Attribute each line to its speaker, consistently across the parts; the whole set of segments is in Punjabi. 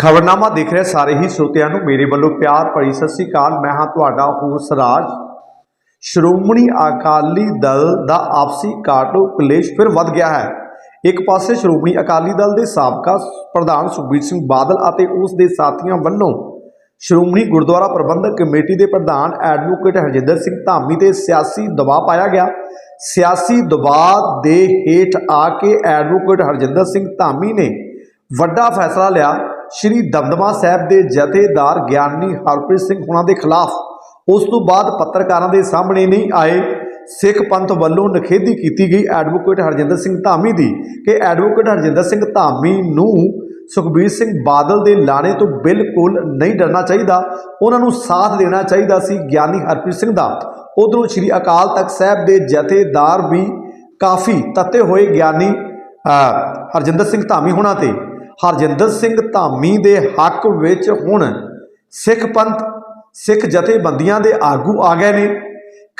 Speaker 1: ਖਬਰਨਾਮਾ ਦੇਖ ਰਹੇ, ਸਾਰੇ ਹੀ ਸਰੋਤਿਆਂ ਨੂੰ। ਮੇਰੇ ਵੱਲੋਂ ਪਿਆਰ ਭਰੀ ਸਤਿ ਸ੍ਰੀ ਅਕਾਲ। ਮੈਂ ਹਾਂ ਤੁਹਾਡਾ ਹੋਸ ਰਾਜ। ਸ਼੍ਰੋਮਣੀ ਅਕਾਲੀ ਦਲ ਦਾ ਆਪਸੀ ਕਾਟੋ ਕਲੇਸ਼ ਫਿਰ ਵੱਧ ਗਿਆ ਹੈ। ਇੱਕ ਪਾਸੇ ਸ਼੍ਰੋਮਣੀ ਅਕਾਲੀ ਦਲ ਦੇ ਸਾਬਕਾ ਪ੍ਰਧਾਨ ਸੁਖਬੀਰ ਸਿੰਘ ਬਾਦਲ ਅਤੇ ਉਸ ਦੇ ਸਾਥੀਆਂ ਵੱਲੋਂ ਸ਼੍ਰੋਮਣੀ ਗੁਰਦੁਆਰਾ ਪ੍ਰਬੰਧਕ ਕਮੇਟੀ ਦੇ ਪ੍ਰਧਾਨ ਐਡਵੋਕੇਟ ਹਰਜਿੰਦਰ ਸਿੰਘ ਧਾਮੀ ਤੇ ਸਿਆਸੀ ਦਬਾਅ ਪਾਇਆ ਗਿਆ। ਸਿਆਸੀ ਦਬਾਅ ਦੇ ਹੇਠ ਆ ਕੇ ਐਡਵੋਕੇਟ ਹਰਜਿੰਦਰ ਸਿੰਘ ਧਾਮੀ ਨੇ ਵੱਡਾ ਫੈਸਲਾ ਲਿਆ। ਸ਼੍ਰੀ ਦਮਦਮਾ ਸਾਹਿਬ ਦੇ ਜਥੇਦਾਰ ਗਿਆਨੀ ਹਰਪ੍ਰੀਤ ਸਿੰਘ ਹੁਣਾਂ ਦੇ ਖਿਲਾਫ ਉਸ ਤੋਂ ਬਾਅਦ ਪੱਤਰਕਾਰਾਂ ਦੇ ਸਾਹਮਣੇ ਨਹੀਂ ਆਏ। ਸਿੱਖ ਪੰਥ ਵੱਲੋਂ ਨਖੇਦੀ ਕੀਤੀ ਗਈ ਐਡਵੋਕੇਟ ਹਰਜਿੰਦਰ ਸਿੰਘ ਧਾਮੀ ਦੀ ਕਿ ਐਡਵੋਕੇਟ ਹਰਜਿੰਦਰ ਸਿੰਘ ਧਾਮੀ ਨੂੰ ਸੁਖਬੀਰ ਸਿੰਘ ਬਾਦਲ ਦੇ ਲਾਣੇ ਤੋਂ ਬਿਲਕੁਲ ਨਹੀਂ ਡਰਨਾ ਚਾਹੀਦਾ। ਉਹਨਾਂ ਨੂੰ ਸਾਥ ਦੇਣਾ ਚਾਹੀਦਾ ਸੀ ਗਿਆਨੀ ਹਰਪ੍ਰੀਤ ਸਿੰਘ ਦਾ। ਉਧਰੋਂ ਸ਼੍ਰੀ ਅਕਾਲ ਤਖਤ ਸਾਹਿਬ ਦੇ ਜਥੇਦਾਰ ਵੀ ਕਾਫੀ ਤੱਤੇ ਹੋਏ ਗਿਆਨੀ ਹਰਜਿੰਦਰ ਸਿੰਘ ਧਾਮੀ ਹੋਣਾ ਤੇ। ਹਰਜਿੰਦਰ ਸਿੰਘ ਧਾਮੀ ਦੇ ਹੱਕ ਵਿੱਚ ਹੁਣ ਸਿੱਖ ਪੰਥ, ਸਿੱਖ ਜਥੇਬੰਦੀਆਂ ਦੇ ਆਗੂ ਆ ਗਏ ਨੇ।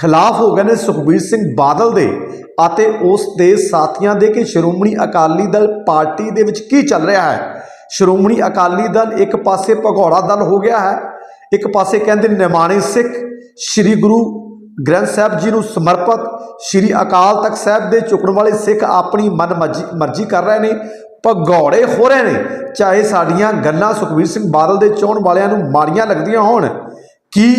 Speaker 1: ਖਿਲਾਫ ਹੋ ਗਏ ਨੇ ਸੁਖਬੀਰ ਸਿੰਘ ਬਾਦਲ ਦੇ ਅਤੇ ਉਸ ਦੇ ਸਾਥੀਆਂ ਦੇ ਕਿ ਸ਼੍ਰੋਮਣੀ ਅਕਾਲੀ ਦਲ ਪਾਰਟੀ ਦੇ ਵਿੱਚ ਕੀ ਚੱਲ ਰਿਹਾ ਹੈ। ਸ਼੍ਰੋਮਣੀ ਅਕਾਲੀ ਦਲ ਇੱਕ ਪਾਸੇ ਭਗੌੜਾ ਦਲ ਹੋ ਗਿਆ ਹੈ, ਇੱਕ ਪਾਸੇ ਕਹਿੰਦੇ ਨਿਮਾਣੇ ਸਿੱਖ। ਸ੍ਰੀ ਗੁਰੂ ਗ੍ਰੰਥ ਸਾਹਿਬ ਜੀ ਨੂੰ ਸਮਰਪਿਤ ਸ੍ਰੀ ਅਕਾਲ ਤਖਤ ਸਾਹਿਬ ਦੇ ਚੁੱਕਣ ਵਾਲੇ ਸਿੱਖ ਆਪਣੀ ਮਨ ਮਰਜ਼ੀ ਮਰਜ਼ੀ ਕਰ ਰਹੇ ਨੇ। ਭਗੌੜੇ ਹੋ ਰਹੇ ਨੇ। ਚਾਹੇ ਸਾਡੀਆਂ ਗੱਲਾਂ ਸੁਖਬੀਰ ਸਿੰਘ ਬਾਦਲ ਦੇ ਚੋਣ ਵਾਲਿਆਂ ਨੂੰ ਮਾੜੀਆਂ ਲੱਗਦੀਆਂ ਹੋਣ, ਕਿ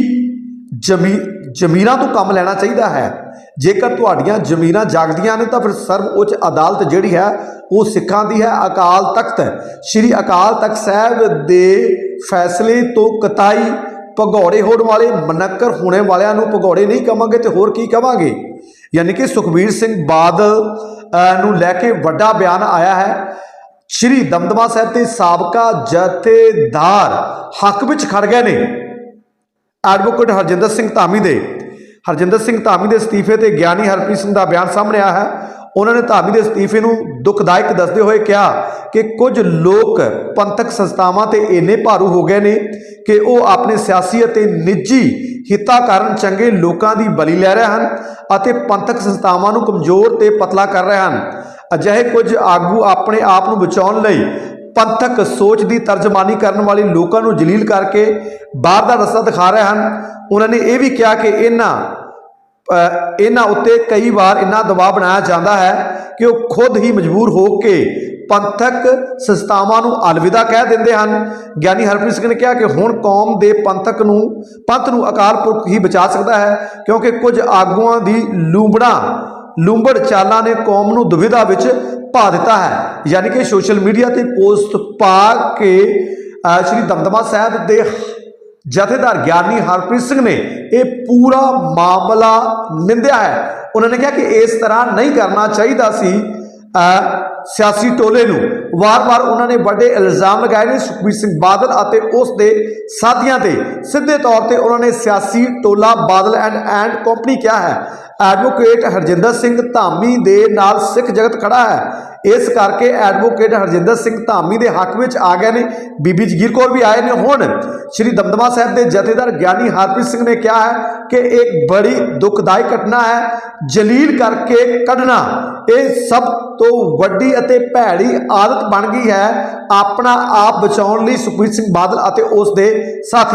Speaker 1: ਜ਼ਮੀ, ਜ਼ਮੀਰਾਂ ਤੋਂ ਕੰਮ ਲੈਣਾ ਚਾਹੀਦਾ ਹੈ? ਜੇਕਰ ਤੁਹਾਡੀਆਂ ਜ਼ਮੀਰਾਂ ਜਾਗਦੀਆਂ ਨੇ ਤਾਂ ਫਿਰ ਸਰਵ ਉੱਚ ਅਦਾਲਤ ਜਿਹੜੀ ਹੈ, ਉਹ ਸਿੱਖਾਂ ਦੀ ਹੈ, ਅਕਾਲ ਤਖਤ ਸ੍ਰੀ ਅਕਾਲ ਤਖਤ ਸਾਹਿਬ ਦੇ ਫੈਸਲੇ ਤੋਂ ਕਤਾਈ ਭਗੌੜੇ ਹੋਣ ਵਾਲੇ, ਮਨੱਕਰ ਹੋਣੇ ਵਾਲਿਆਂ ਨੂੰ ਭਗੌੜੇ ਨਹੀਂ ਕਵਾਂਗੇ ਤੇ ਹੋਰ ਕੀ ਕਵਾਂਗੇ? ਯਾਨੀ ਕਿ ਸੁਖਬੀਰ ਸਿੰਘ ਬਾਦਲ ਨੂੰ ਲੈ ਕੇ ਵੱਡਾ ਬਿਆਨ ਆਇਆ ਹੈ ਸ਼੍ਰੀ ਦਮਦਮਾ ਸਾਹਿਬ ਦੇ ਸਾਬਕਾ ਜਥੇਦਾਰ ਹੱਕ ਵਿੱਚ ਖੜ ਗਏ ਨੇ। ਐਡਵੋਕੇਟ ਹਰਜਿੰਦਰ ਸਿੰਘ ਧਾਮੀ ਦੇ। ਹਰਜਿੰਦਰ ਸਿੰਘ ਧਾਮੀ ਦੇ ਅਸਤੀਫੇ ਤੇ ਗਿਆਨੀ ਹਰਪ੍ਰੀਤ ਸਿੰਘ ਦਾ ਬਿਆਨ ਸਾਹਮਣੇ ਆਇਆ ਹੈ। ਉਹਨਾਂ ਨੇ ਧਾਮੀ ਦੇ ਅਸਤੀਫੇ ਨੂੰ ਦੁਖਦਾਇਕ ਦੱਸਦੇ ਹੋਏ ਕਿਹਾ ਕਿ ਕੁਝ ਲੋਕ ਪੰਥਕ ਸੰਸਥਾਵਾਂ ਤੇ ਇੰਨੇ ਭਾਰੂ ਹੋ ਗਏ ਨੇ ਕਿ ਉਹ ਆਪਣੇ ਸਿਆਸੀ ਅਤੇ ਨਿੱਜੀ ਹਿੱਤਾਂ ਕਾਰਨ ਚੰਗੇ ਲੋਕਾਂ ਦੀ ਬਲੀ ਲੈ ਰਹੇ ਹਨ ਅਤੇ ਪੰਥਕ ਸੰਸਥਾਵਾਂ ਨੂੰ ਕਮਜ਼ੋਰ ਤੇ ਪਤਲਾ ਕਰ ਰਹੇ ਹਨ। ਅਜਿਹੇ ਕੁਝ ਆਗੂ ਆਪਣੇ ਆਪ ਨੂੰ ਬਚਾਉਣ ਲਈ ਪੰਥਕ ਸੋਚ ਦੀ ਤਰਜਮਾਨੀ ਕਰਨ ਵਾਲੇ ਲੋਕਾਂ ਨੂੰ ਜਲੀਲ ਕਰਕੇ ਬਾਹਰ ਦਾ ਰਸਤਾ ਦਿਖਾ ਰਹੇ ਹਨ। ਉਹਨਾਂ ਨੇ ਇਹ ਵੀ ਕਿਹਾ ਕਿ ਇਹਨਾਂ ਇਹਨਾਂ ਉੱਤੇ ਕਈ ਵਾਰ ਇੰਨਾ ਦਬਾਅ ਬਣਾਇਆ ਜਾਂਦਾ ਹੈ ਕਿ ਉਹ ਖੁਦ ਹੀ ਮਜਬੂਰ ਹੋ ਕੇ ਪੰਥਕ ਸੰਸਥਾਵਾਂ ਨੂੰ ਅਲਵਿਦਾ ਕਹਿ ਦਿੰਦੇ ਹਨ। ਗਿਆਨੀ ਹਰਪ੍ਰੀਤ ਸਿੰਘ ਨੇ ਕਿਹਾ ਕਿ ਹੁਣ ਕੌਮ ਦੇ ਪੰਥਕ ਨੂੰ, ਪੰਥ ਨੂੰ ਅਕਾਲ ਪੁਰਖ ਹੀ ਬਚਾ ਸਕਦਾ ਹੈ ਕਿਉਂਕਿ ਕੁਝ ਆਗੂਆਂ ਦੀ ਲੂੰਬੜਾ ਲੂੰਬੜ ਚਾਲਾਂ ਨੇ ਕੌਮ ਨੂੰ ਦੁਵਿਧਾ ਵਿੱਚ ਪਾ ਦਿੱਤਾ ਹੈ। ਯਾਨੀ ਕਿ ਸੋਸ਼ਲ ਮੀਡੀਆ ਤੇ ਪੋਸਟ ਪਾ ਕੇ ਸ਼੍ਰੀ ਦਮਦਮਾ ਸਾਹਿਬ ਦੇ ਜਥੇਦਾਰ ਗਿਆਨੀ ਹਰਪ੍ਰੀਤ ਸਿੰਘ ਨੇ ਇਹ ਪੂਰਾ ਮਾਮਲਾ ਨਿੰਦਿਆ ਹੈ। ਉਹਨਾਂ ਨੇ ਕਿਹਾ ਕਿ ਇਸ ਤਰ੍ਹਾਂ ਨਹੀਂ ਕਰਨਾ ਚਾਹੀਦਾ ਸੀ ਸਿਆਸੀ ਟੋਲੇ ਨੂੰ। ਵਾਰ-ਵਾਰ ਉਹਨਾਂ ਨੇ ਵੱਡੇ ਇਲਜ਼ਾਮ ਲਗਾਏ ਨੇ ਸੁਖਬੀਰ ਸਿੰਘ ਬਾਦਲ ਅਤੇ ਉਸ ਦੇ ਸਾਥੀਆਂ ਤੇ। ਸਿੱਧੇ ਤੌਰ ਤੇ ਉਹਨਾਂ ਨੇ ਸਿਆਸੀ ਟੋਲਾ ਬਾਦਲ ਐਂਡ ਐਂਡ ਕੰਪਨੀ ਕਿਹਾ ਹੈ। ਐਡਵੋਕੇਟ ਹਰਜਿੰਦਰ ਸਿੰਘ ਧਾਮੀ ਦੇ ਨਾਲ ਸਿੱਖ ਜਗਤ ਖੜਾ ਹੈ। ਇਸ ਕਰਕੇ ਐਡਵੋਕੇਟ ਹਰਜਿੰਦਰ ਸਿੰਘ ਧਾਮੀ ਦੇ ਹੱਕ ਵਿੱਚ ਆ ਗਏ ਨੇ। ਬੀਬੀ ਜਗੀਰ ਕੌਰ ਵੀ ਆਏ ਨੇ। ਹੁਣ ਸ਼੍ਰੀ ਦਮਦਮਾ ਸਾਹਿਬ ਦੇ ਜਥੇਦਾਰ ਗਿਆਨੀ ਹਰਪ੍ਰੀਤ ਸਿੰਘ ਨੇ ਕਿਹਾ ਹੈ ਕਿ ਇੱਕ ਬੜੀ ਦੁਖਦਾਇਕ ਘਟਨਾ ਹੈ। ਜਲੀਲ ਕਰਕੇ ਕੱਢਣਾ, ਇਹ ਸਭ ਤੋਂ ਵੱਡੀ ਅਤੇ ਭੈੜੀ ਆਦਤ ਬਣ ਗਈ ਹੈ। ਆਪਣਾ ਆਪ ਬਚਾਉਣ ਲਈ ਸੁਖਬੀਰ ਸਿੰਘ ਬਾਦਲ ਅਤੇ ਉਸ ਦੇ ਸਾਥੀ